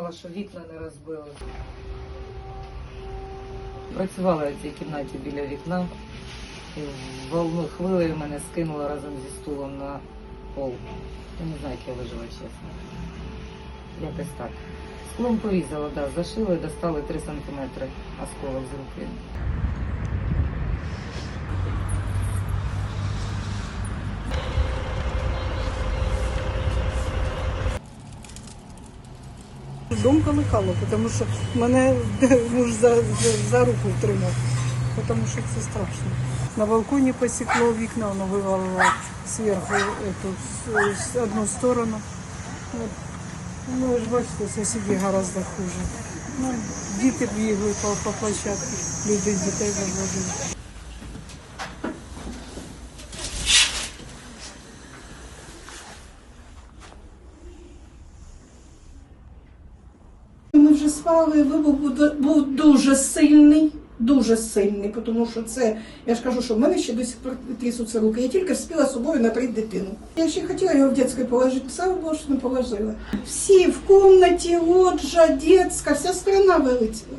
думала, що вікна не розбили. Працювала в цій кімнаті біля вікна. І волну хвилею мене скинуло разом зі стулом на пол. Я не знаю, як я вижила, чесно. Якось так. Склом порізала, да, зашили, достали 3 сантиметри осколок з руки. Дом колихало, тому що мене муж за, за, за руку втримав, тому що це страшно. На балконі посікло вікна, воно вивалило зверху эту, одну сторону. Ну, ви ж бачите, сусіді гораздо хуже. Ну, діти бігли по, по площадці, люди дітей виводили. Вже спали, вибух був- дуже сильний, дуже сильний, тому що це, я ж кажу, що в мене ще досі пор руки. Я тільки встигла собою накрити дитину. Я ще хотіла його в дитячій положити, все було, що не положила. Всі в кімнаті, лоджа, дитяча, вся страна вилетіла.